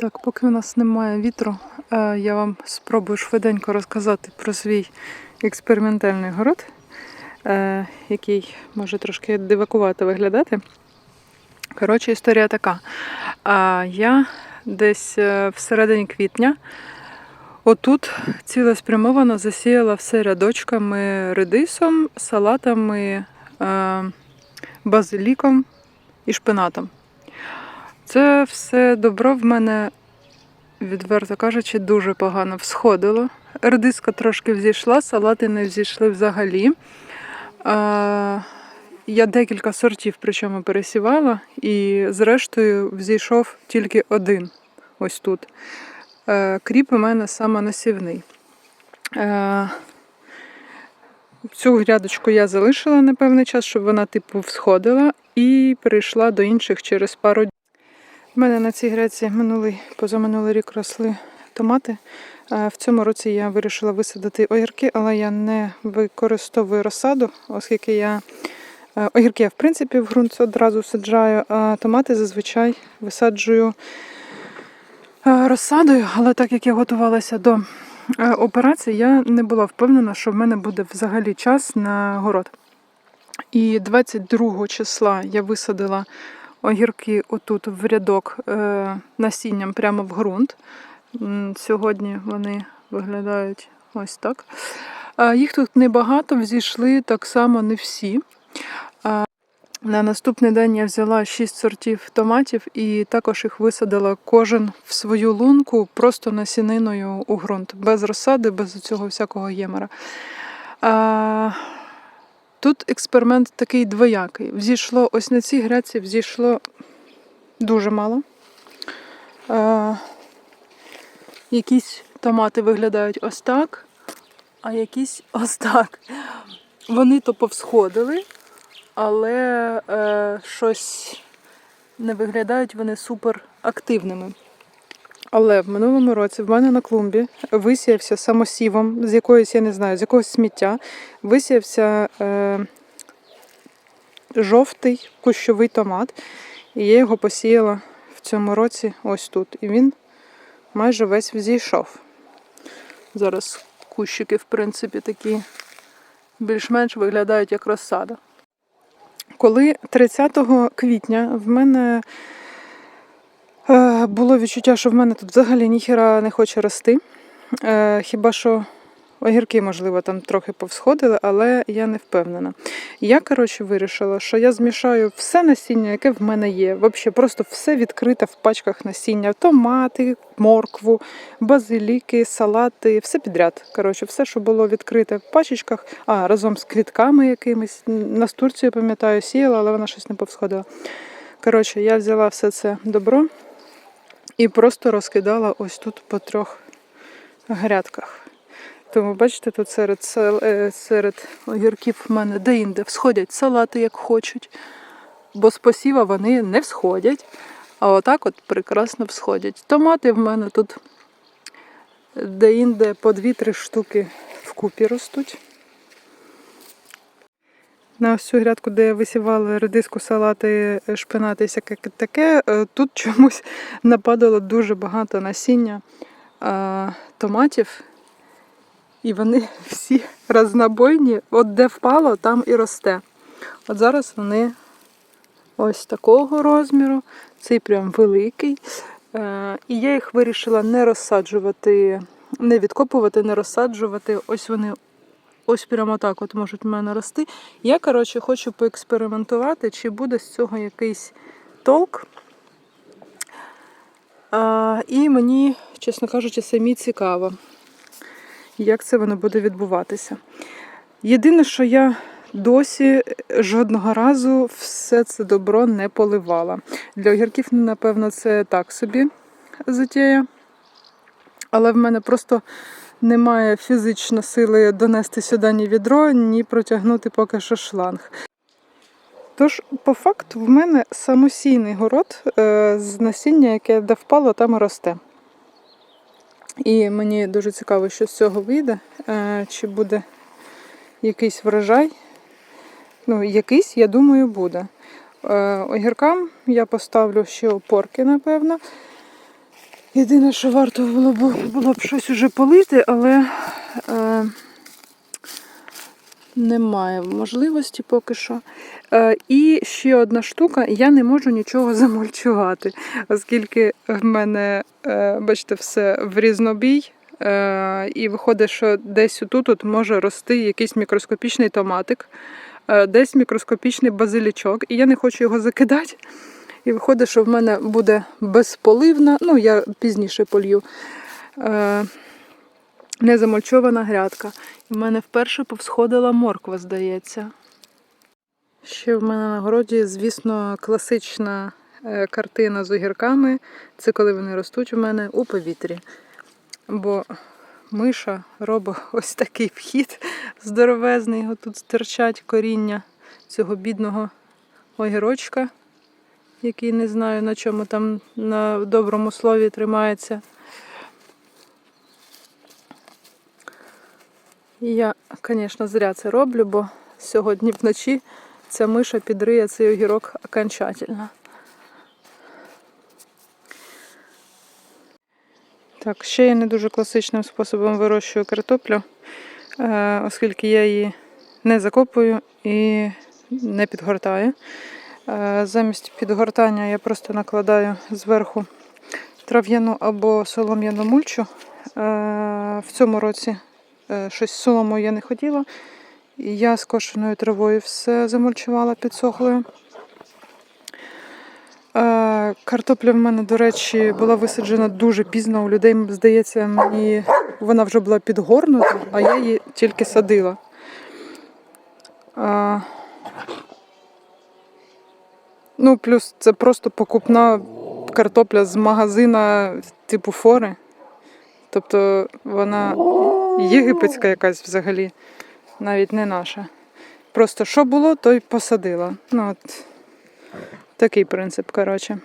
Так, поки у нас немає вітру, е, я вам спробую швиденько розказати про свій експериментальний город, е, який може трошки дивакувато виглядати. Коротше, історія така. Я десь е, всередині квітня отут цілеспрямовано засіяла все рядочками редисом, салатами, базиліком і шпинатом. Це все добро в мене, відверто кажучи, дуже погано всходило. Редиска трошки взійшла, салати не взійшли взагалі. Я декілька сортів причому пересівала, і зрештою взійшов тільки один ось тут. Е, Кріп у мене самонасівний. Е, Цю грядочку я залишила на певний час, щоб вона типу всходила, і перейшла до інших через пару днів. У мене на цій гряці минулий, позаминулий рік росли томати. В цьому році я вирішила висадити огірки, але я не використовую розсаду, оскільки я е, огірки я в принципі в ґрунт одразу саджаю, а томати зазвичай висаджую е, розсадою. Але так як я готувалася до е, операції, я не була впевнена, що в мене буде взагалі час на город. І 22 числа я висадила огірки отут в рядок е, насінням прямо в ґрунт. Сьогодні вони виглядають ось так. Їх тут небагато, взійшли так само не всі. На наступний день я взяла 6 сортів томатів і також їх висадила кожен в свою лунку, просто насіниною у ґрунт, без розсади, без цього всякого ємера. Тут експеримент такий двоякий. Взійшло ось на цій гряці взійшло дуже мало. Е, якісь томати виглядають ось так, а якісь ось так. Вони то повсходили, але е, щось не виглядають вони супер активними. Але в минулому році в мене на клумбі висіявся самосівом з якоїсь, я не знаю, з якогось сміття. Висіявся е, жовтий кущовий томат. І я його посіяла в цьому році ось тут. І він майже весь взійшов. Зараз кущики, в принципі, такі більш-менш виглядають як розсада. Коли 30 квітня в мене було відчуття, що в мене тут взагалі ніхіра не хоче рости. Е, Хіба що огірки, можливо, там трохи повсходили, але я не впевнена. Я, коротше, вирішила, що я змішаю все насіння, яке в мене є. Взагалі, просто все відкрите в пачках насіння: томати, моркву, базиліки, салати, все підряд. Коротше, все, що було відкрите в пачечках, а разом з квітками якимись. Настурцію, пам'ятаю, сіяла, але вона щось не повсходила. Коротше, я взяла все це добро і просто розкидала ось тут по трьох грядках. Тому бачите, тут серед, е, серед огірків в мене де-інде всходять салати, як хочуть, бо з посіва вони не всходять, а отак от прекрасно всходять. Томати в мене тут де-інде по 2-3 штуки вкупі ростуть. На цю грядку, де я висівала редиску, салати, е, шпинати всяке таке, е, тут чомусь нападало дуже багато насіння томатів. І вони всі разнобойні. От де впало, там і росте. От зараз вони ось такого розміру. Цей прям великий. Е, І я їх вирішила не розсаджувати, не відкопувати, не розсаджувати. Ось вони ось прямо так от можуть в мене рости. Я, коротше, хочу поекспериментувати, чи буде з цього якийсь толк. А, і мені, чесно кажучи, самі цікаво як це воно буде відбуватися. Єдине, що я досі жодного разу все це добро не поливала. Для огірків, напевно, це так собі затея. Але в мене просто немає фізично сили донести сюди ні відро, ні протягнути поки що шланг. Тож, по факту, в мене самосійний город е, з насіння, яке де впало, там і росте. І мені дуже цікаво, що з цього вийде, е, чи буде якийсь врожай. Ну, якийсь, я думаю, буде. Е, Огіркам я поставлю ще опорки, напевно. Єдине, що варто було б, було б щось уже полити, але е, немає можливості поки що. Е, і ще одна штука, я не можу нічого замульчувати, оскільки в мене, е, бачите, все в різнобій. Е, і виходить, що десь отут от може рости якийсь мікроскопічний томатик, е, десь мікроскопічний базилічок, і я не хочу його закидати. І виходить, що в мене буде безполивна, ну я пізніше полью, е, незамульчована грядка. І в мене вперше повсходила морква, здається. Ще в мене на городі, звісно, класична е, картина з огірками. Це коли вони ростуть у мене у повітрі. Бо миша робить ось такий вхід здоровезний. його Тут стирчать коріння цього бідного огірочка, який не знаю на чому там на доброму слові тримається. Я, звісно, зря це роблю, бо сьогодні вночі ця миша підриє цей огірок окончательно. Так, ще я не дуже класичним способом вирощую картоплю, е, оскільки я її не закопую і не підгортаю. Е, Замість підгортання я просто накладаю зверху трав'яну або солом'яну мульчу. Е, В цьому році е, щось з соломою я не хотіла. Я з кошеною травою все замульчувала підсохлою. Картопля в мене, до речі, була висаджена дуже пізно. У людей, здається, мені вона вже була підгорнута, а я її тільки садила. Ну, плюс це просто покупна картопля з магазина типу фори. Тобто вона єгипетська якась взагалі, навіть не наша. Просто що було, то й посадила. Ну, от такий принцип, коротше.